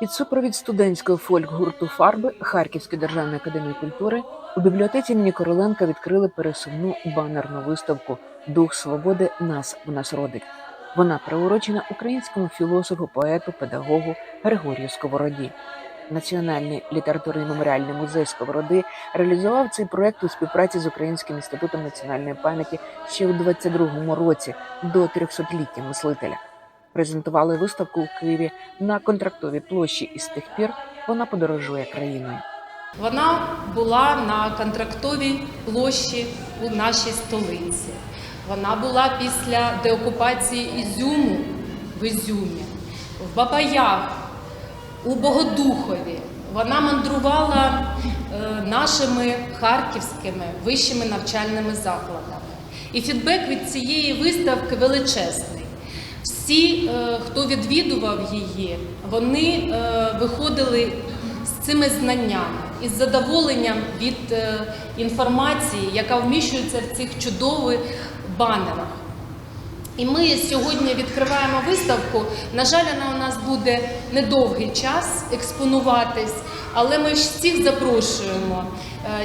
Під супровід студентського фольк-гурту Фарби Харківської державної академії культури у бібліотеці імені Короленка відкрили пересувну банерну виставку Дух свободи нас в нас родить. Вона приурочена українському філософу, поету, педагогу Григорію Сковороді. Національний літературний меморіальний музей Сковороди реалізував цей проект у співпраці з Українським інститутом національної пам'яті ще у 22-му році до 300-ліття мислителя. Презентували виставку у Києві на контрактовій площі, і з тих пір вона подорожує країною. Вона була на контрактовій площі у нашій столиці. Вона була після деокупації Ізюму в Ізюмі, в Бабаях, у Богодухові. Вона мандрувала е, нашими харківськими вищими навчальними закладами. І фідбек від цієї виставки величезний. Всі, е, хто відвідував її, вони е, виходили з цими знаннями і з задоволенням від е, інформації, яка вміщується в цих чудових банерах. І ми сьогодні відкриваємо виставку. На жаль, вона у нас буде недовгий час експонуватись, але ми ж всіх запрошуємо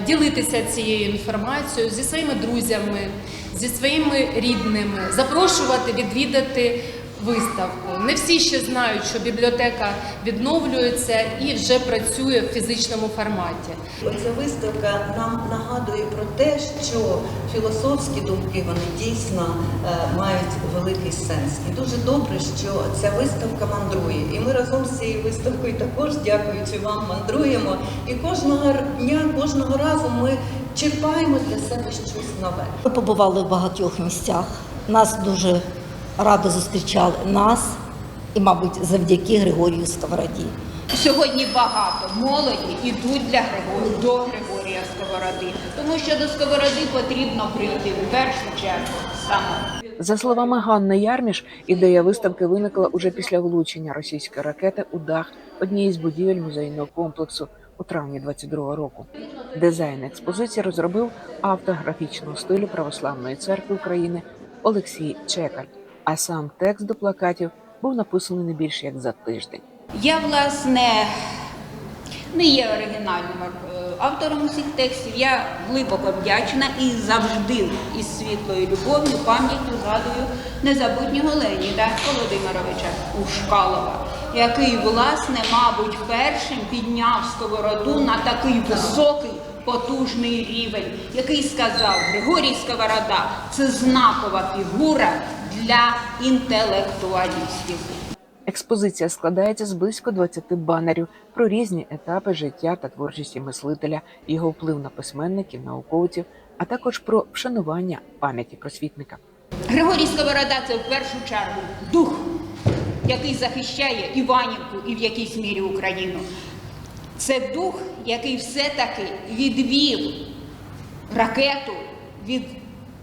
ділитися цією інформацією зі своїми друзями, зі своїми рідними, запрошувати відвідати виставку. Не всі ще знають, що бібліотека відновлюється і вже працює в фізичному форматі. Оця виставка нам нагадує про те, що філософські думки вони дійсно е, мають великий сенс. І дуже добре, що ця виставка мандрує. І ми разом з цією виставкою також, дякуючи вам, мандруємо. І кожного дня, кожного разу ми черпаємо для себе щось нове. Ми побували в багатьох місцях. Нас дуже радо зустрічали нас і, мабуть, завдяки Григорію Сковороді. Сьогодні багато молоді йдуть для Григорія, до Григорія Сковороди, тому що до Сковороди потрібно прийти в першу чергу саме. За словами Ганни Ярміш, ідея виставки виникла уже після влучення російської ракети у дах однієї з будівель музейного комплексу у травні 22-го року. Дизайн експозиції розробив автор графічного стилю Православної церкви України Олексій Чекаль. А сам текст до плакатів був написаний не більше як за тиждень. Я, власне, не є оригінальним е, автором усіх текстів. Я глибоко вдячна і завжди із світлою любов'ю, пам'яттю згадую незабутнього Леніда Володимировича Ушкалова, який, власне, мабуть, першим підняв сковороду на такий високий. Потужний рівень, який сказав Григорій Сковорода, це знакова фігура для інтелектуалістів. Експозиція складається з близько 20 банерів про різні етапи життя та творчості мислителя, його вплив на письменників, науковців, а також про вшанування пам'яті просвітника. Григорій Сковорода це в першу чергу дух, який захищає Іванівку і в якійсь мірі Україну. Це дух, який все-таки відвів ракету від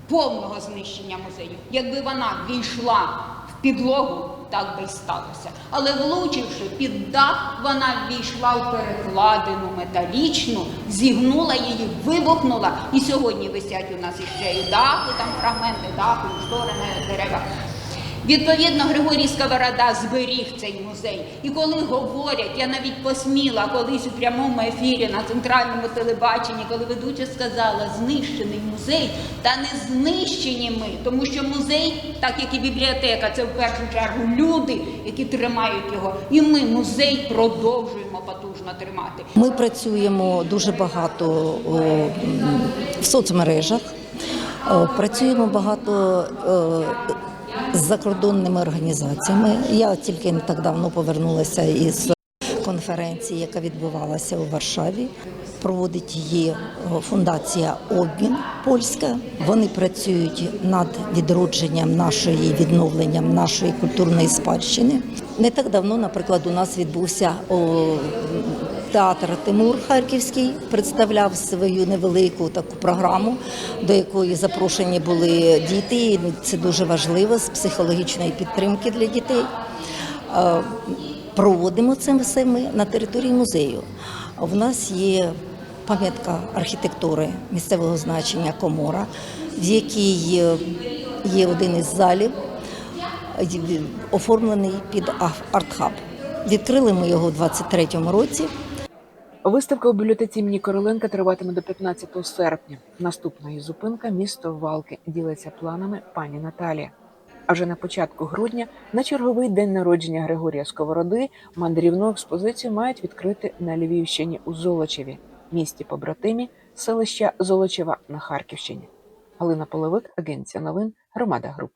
повного знищення музею. Якби вона війшла в підлогу, так би й сталося. Але влучивши під дах, вона ввійшла в перекладину металічну, зігнула її, вибухнула. І сьогодні висять у нас іще і дахи, там фрагменти даху, штори на деревах. Відповідно, Григорій Сковорода зберіг цей музей. І коли говорять, я навіть посміла колись у прямому ефірі на центральному телебаченні, коли ведуча сказала знищений музей, та не знищені ми, тому що музей, так як і бібліотека, це в першу чергу люди, які тримають його. І ми музей продовжуємо потужно тримати. Ми працюємо дуже багато в соцмережах, працюємо багато з закордонними організаціями. Я тільки не так давно повернулася із конференції, яка відбувалася у Варшаві. Проводить її фундація Обмін Польська. Вони працюють над відродженням нашої відновленням нашої культурної спадщини. Не так давно, наприклад, у нас відбувся театр Тимур Харківський, представляв свою невелику таку програму, до якої запрошені були діти. І Це дуже важливо з психологічної підтримки для дітей. Е, Проводимо це все ми на території музею. В нас є пам'ятка архітектури місцевого значення Комора, в якій є- один із залів, оформлений під артхаб. Відкрили ми його у 23-му році. Виставка у бібліотеці імені Короленка триватиме до 15 серпня. Наступна її зупинка місто Валки ділиться планами пані Наталія. А вже на початку грудня, на черговий день народження Григорія Сковороди, мандрівну експозицію мають відкрити на Львівщині у Золочеві, місті побратимі селища Золочева на Харківщині. Галина Половик, агенція новин, громада груп.